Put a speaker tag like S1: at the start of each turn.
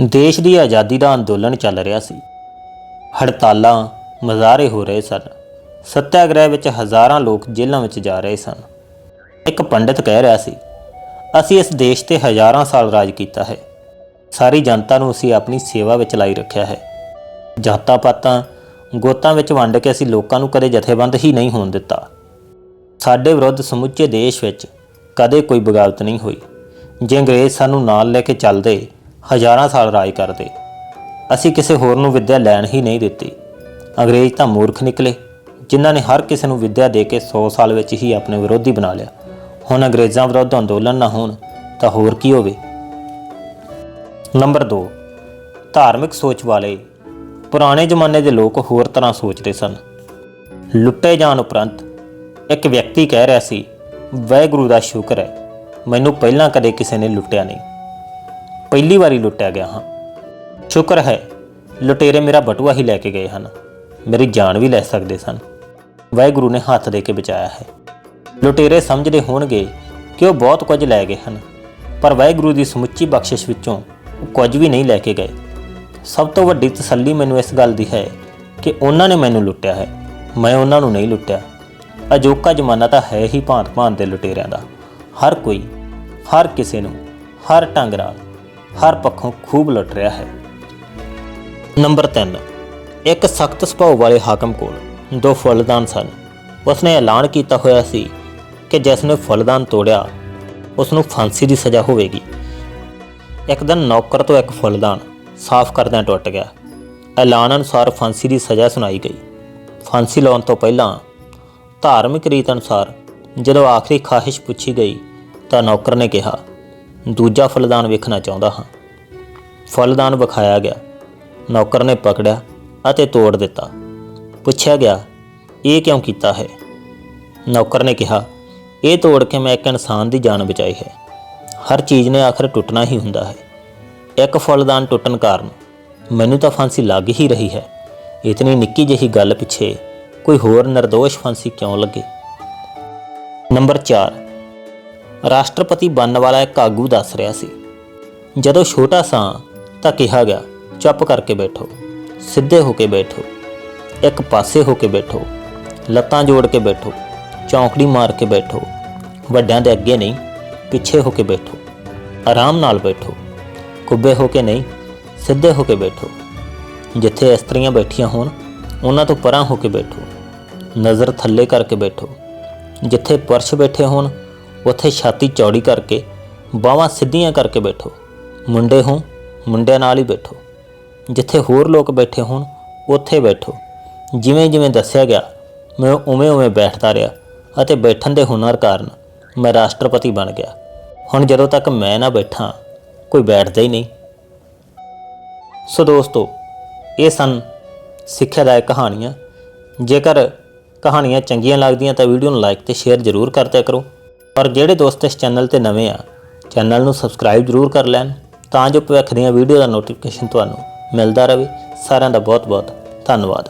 S1: ਦੇਸ਼ ਦੀ ਆਜ਼ਾਦੀ ਦਾ ਅੰਦੋਲਨ ਚੱਲ ਰਿਹਾ ਸੀ। ਹੜਤਾਲਾਂ ਮੁਜ਼ਾਹਰੇ ਹੋ ਰਹੇ ਸਨ। ਸੱਤਿਆਗ੍ਰਹਿ ਵਿੱਚ ਹਜ਼ਾਰਾਂ ਲੋਕ ਜੇਲ੍ਹਾਂ ਵਿੱਚ ਜਾ ਰਹੇ ਸਨ। ਇੱਕ ਪੰਡਿਤ ਕਹਿ ਰਿਹਾ ਸੀ, ਅਸੀਂ ਇਸ ਦੇਸ਼ ਤੇ ਹਜ਼ਾਰਾਂ ਸਾਲ ਰਾਜ ਕੀਤਾ ਹੈ। ਸਾਰੀ ਜਨਤਾ ਨੂੰ ਅਸੀਂ ਆਪਣੀ ਸੇਵਾ ਵਿੱਚ ਲਾਈ ਰੱਖਿਆ ਹੈ। ਜਾਤਾਂ ਪਾਤਾਂ, ਗੋਤਾਂ ਵਿੱਚ ਵੰਡ ਕੇ ਅਸੀਂ ਲੋਕਾਂ ਨੂੰ ਕਦੇ ਜਥੇਬੰਦ ਹੀ ਨਹੀਂ ਹੋਣ ਦਿੱਤਾ। ਸਾਡੇ ਵਿਰੁੱਧ ਸਮੁੱਚੇ ਦੇਸ਼ ਵਿੱਚ ਕਦੇ ਕੋਈ ਬਗਾਵਤ ਨਹੀਂ ਹੋਈ। ਜੇ ਅੰਗਰੇਜ਼ ਸਾਨੂੰ ਨਾਲ ਲੈ ਕੇ ਚੱਲਦੇ ਹਜ਼ਾਰਾਂ ਸਾਲ ਰਾਜ ਕਰਦੇ। ਅਸੀਂ ਕਿਸੇ ਹੋਰ ਨੂੰ ਵਿੱਦਿਆ ਲੈਣ ਹੀ ਨਹੀਂ ਦਿੱਤੀ। ਅੰਗਰੇਜ਼ ਤਾਂ ਮੂਰਖ ਨਿਕਲੇ, ਜਿਨ੍ਹਾਂ ਨੇ ਹਰ ਕਿਸੇ ਨੂੰ ਵਿੱਦਿਆ ਦੇ ਕੇ 100 ਸਾਲ ਵਿੱਚ ਹੀ ਆਪਣੇ ਵਿਰੋਧੀ ਬਣਾ ਲਿਆ। ਹੁਣ ਅੰਗਰੇਜ਼ਾਂ ਵਿਰੁੱਧ ਅੰਦੋਲਨ ਨਾ ਹੋਣ, ਤਾਂ ਹੋਰ ਕੀ ਹੋਵੇ? ਨੰਬਰ 2 ਧਾਰਮਿਕ ਸੋਚ ਵਾਲੇ। ਪੁਰਾਣੇ ਜ਼ਮਾਨੇ ਦੇ ਲੋਕ ਹੋਰ ਤਰ੍ਹਾਂ ਸੋਚਦੇ ਸਨ। ਲੁੱਟੇ ਜਾਣ ਉਪਰੰਤ ਇੱਕ ਵਿਅਕਤੀ ਕਹਿ ਰਿਹਾ ਸੀ, ਵਾਹਿਗੁਰੂ ਦਾ ਸ਼ੁਕਰ ਹੈ, ਮੈਨੂੰ ਪਹਿਲਾਂ ਕਦੇ ਕਿਸੇ ਨੇ ਲੁੱਟਿਆ ਨਹੀਂ। ਪਹਿਲੀ ਵਾਰੀ ਲੁੱਟਿਆ ਗਿਆ ਹਾਂ। ਸ਼ੁਕਰ ਹੈ, ਲੁਟੇਰੇ ਮੇਰਾ ਬਟੂਆ ਹੀ ਲੈ ਕੇ ਗਏ ਹਨ। ਮੇਰੀ ਜਾਨ ਵੀ ਲੈ ਸਕਦੇ ਸਨ। ਵਾਹਿਗੁਰੂ ਨੇ ਹੱਥ ਦੇ ਕੇ ਬਚਾਇਆ ਹੈ। ਲੁਟੇਰੇ ਸਮਝਦੇ ਹੋਣਗੇ ਕਿ ਉਹ ਬਹੁਤ ਕੁਝ ਲੈ ਗਏ ਹਨ, ਪਰ ਵਾਹਿਗੁਰੂ ਦੀ ਸਮੁੱਚੀ ਬਖਸ਼ਿਸ਼ ਵਿੱਚੋਂ ਉਹ ਕੁਝ ਵੀ ਨਹੀਂ ਲੈ ਕੇ ਗਏ। ਸਭ ਤੋਂ ਵੱਡੀ ਤਸੱਲੀ ਮੈਨੂੰ ਇਸ ਗੱਲ ਦੀ ਹੈ ਕਿ ਉਹਨਾਂ ਨੇ ਮੈਨੂੰ ਲੁੱਟਿਆ ਹੈ। ਮੈਂ ਉਹਨਾਂ ਨੂੰ ਨਹੀਂ ਲੁੱਟਿਆ। ਅਜੋਕਾ ਜ਼ਮਾਨਾ ਤਾਂ ਹੈ ਹੀ ਭਾਂਤ-ਭਾਂਤ ਦੇ ਲੁਟੇਰਿਆਂ ਦਾ। ਹਰ ਕੋਈ, ਹਰ ਕਿਸੇ ਨੂੰ, ਹਰ ਢੰਗ ਨਾਲ ਹਰ ਪੱਖੋਂ ਖੂਬ ਲੁੱਟ ਰਿਹਾ ਹੈ। ਨੰਬਰ 3 ਇੱਕ ਸਖਤ ਸੁਭਾਅ ਵਾਲੇ ਹਾਕਮ ਕੋਲ ਦੋ ਫੁੱਲਦਾਨ ਸਨ। ਉਸਨੇ ਐਲਾਨ ਕੀਤਾ ਹੋਇਆ ਸੀ ਕਿ ਜਿਸ ਨੇ ਫੁੱਲਦਾਨ ਤੋੜਿਆ ਉਸ ਨੂੰ ਫਾਂਸੀ ਦੀ ਸਜ਼ਾ ਹੋਵੇਗੀ। ਇੱਕ ਦਿਨ ਨੌਕਰ ਤੋਂ ਇੱਕ ਫੁੱਲਦਾਨ ਸਾਫ਼ ਕਰਦਿਆਂ ਟੁੱਟ ਗਿਆ। ਐਲਾਨ ਅਨੁਸਾਰ ਫਾਂਸੀ ਦੀ ਸਜ਼ਾ ਸੁਣਾਈ ਗਈ। ਫਾਂਸੀ ਲਾਉਣ ਤੋਂ ਪਹਿਲਾਂ ਧਾਰਮਿਕ ਰੀਤ ਅਨੁਸਾਰ ਜਦੋਂ ਆਖਰੀ ਖਾਹਿਸ਼ ਪੁੱਛੀ ਗਈ ਤਾਂ ਨੌਕਰ ਨੇ ਕਿਹਾ ਦੂਜਾ ਫਲਦਾਨ ਵੇਖਣਾ ਚਾਹੁੰਦਾ ਹਾਂ। ਫਲਦਾਨ ਵਿਖਾਇਆ ਗਿਆ। ਨੌਕਰ ਨੇ ਪਕੜਿਆ ਅਤੇ ਤੋੜ ਦਿੱਤਾ। ਪੁੱਛਿਆ ਗਿਆ, ਇਹ ਕਿਉਂ ਕੀਤਾ ਹੈ? ਨੌਕਰ ਨੇ ਕਿਹਾ, ਇਹ ਤੋੜ ਕੇ ਮੈਂ ਇੱਕ ਇਨਸਾਨ ਦੀ ਜਾਨ ਬਚਾਈ ਹੈ। ਹਰ ਚੀਜ਼ ਨੇ ਆਖਰ ਟੁੱਟਣਾ ਹੀ ਹੁੰਦਾ ਹੈ। ਇੱਕ ਫਲਦਾਨ ਟੁੱਟਣ ਕਾਰਨ ਮੈਨੂੰ ਤਾਂ ਫਾਂਸੀ ਲੱਗ ਹੀ ਰਹੀ ਹੈ। ਇਤਨੀ ਨਿੱਕੀ ਜਿਹੀ ਗੱਲ ਪਿੱਛੇ ਕੋਈ ਹੋਰ ਨਿਰਦੋਸ਼ ਫਾਂਸੀ ਕਿਉਂ ਲੱਗੇ? ਨੰਬਰ 4 ਰਾਸ਼ਟਰਪਤੀ ਬਣਨ ਵਾਲਾ ਇੱਕ ਆਗੂ ਦੱਸ ਰਿਹਾ ਸੀ। ਜਦੋਂ ਛੋਟਾ ਸਾਂ ਤਾਂ ਕਿਹਾ ਗਿਆ, ਚੁੱਪ ਕਰਕੇ ਬੈਠੋ, ਸਿੱਧੇ ਹੋ ਕੇ ਬੈਠੋ, ਇੱਕ ਪਾਸੇ ਹੋ ਕੇ ਬੈਠੋ, ਲੱਤਾਂ ਜੋੜ ਕੇ ਬੈਠੋ, ਚੌਂਕੜੀ ਮਾਰ ਕੇ ਬੈਠੋ, ਵੱਡਿਆਂ ਦੇ ਅੱਗੇ ਨਹੀਂ, ਪਿੱਛੇ ਹੋ ਕੇ ਬੈਠੋ, ਆਰਾਮ ਨਾਲ ਬੈਠੋ ਕੁੱਬੇ ਹੋ ਕੇ ਨਹੀਂ, ਸਿੱਧੇ ਹੋ ਕੇ ਬੈਠੋ, ਜਿੱਥੇ ਇਸਤਰੀਆਂ ਬੈਠੀਆਂ ਹੋਣ, ਉਹਨਾਂ ਤੋਂ ਪਰਾਂ ਹੋ ਕੇ ਬੈਠੋ, ਨਜ਼ਰ ਥੱਲੇ ਕਰਕੇ ਬੈਠੋ, ਜਿੱਥੇ ਪੁਰਸ਼ ਬੈਠੇ ਹੋਣ ਉੱਥੇ ਛਾਤੀ ਚੌੜੀ ਕਰਕੇ ਬਾਹਾਂ ਸਿੱਧੀਆਂ ਕਰਕੇ ਬੈਠੋ। ਮੁੰਡੇ ਹੋ, ਮੁੰਡਿਆਂ ਨਾਲ ਹੀ ਬੈਠੋ। ਜਿੱਥੇ ਹੋਰ ਲੋਕ ਬੈਠੇ ਹੋਣ, ਉੱਥੇ ਬੈਠੋ। ਜਿਵੇਂ ਜਿਵੇਂ ਦੱਸਿਆ ਗਿਆ, ਮੈਂ ਉਵੇਂ ਉਵੇਂ ਬੈਠਦਾ ਰਿਹਾ ਅਤੇ ਬੈਠਣ ਦੇ ਹੁਨਰ ਕਾਰਨ ਮੈਂ ਰਾਸ਼ਟਰਪਤੀ ਬਣ ਗਿਆ। ਹੁਣ ਜਦੋਂ ਤੱਕ ਮੈਂ ਨਾ ਬੈਠਾਂ, ਕੋਈ ਬੈਠਦਾ ਹੀ ਨਹੀਂ। ਸੋ ਦੋਸਤੋ, ਇਹ ਸਨ ਸਿੱਖਿਆਦਾਇਕ ਕਹਾਣੀਆਂ। ਜੇਕਰ ਕਹਾਣੀਆਂ ਚੰਗੀਆਂ ਲੱਗਦੀਆਂ ਤਾਂ ਵੀਡੀਓ ਨੂੰ ਲਾਈਕ ਤੇ ਸ਼ੇਅਰ ਜ਼ਰੂਰ ਕਰਦਿਆ ਕਰੋ। ਔਰ ਜਿਹੜੇ ਦੋਸਤ ਇਸ ਚੈਨਲ ਤੇ ਨਵੇਂ ਆ, ਚੈਨਲ ਨੂੰ ਸਬਸਕ੍ਰਾਈਬ ਜ਼ਰੂਰ ਕਰ ਲੈਣ ਤਾਂ ਜੋ ਭਵਿੱਖ ਦੀਆਂ ਵੀਡੀਓ ਦਾ ਨੋਟੀਫਿਕੇਸ਼ਨ ਤੁਹਾਨੂੰ ਮਿਲਦਾ ਰਹੇ। ਸਾਰਿਆਂ ਦਾ ਬਹੁਤ ਬਹੁਤ ਧੰਨਵਾਦ।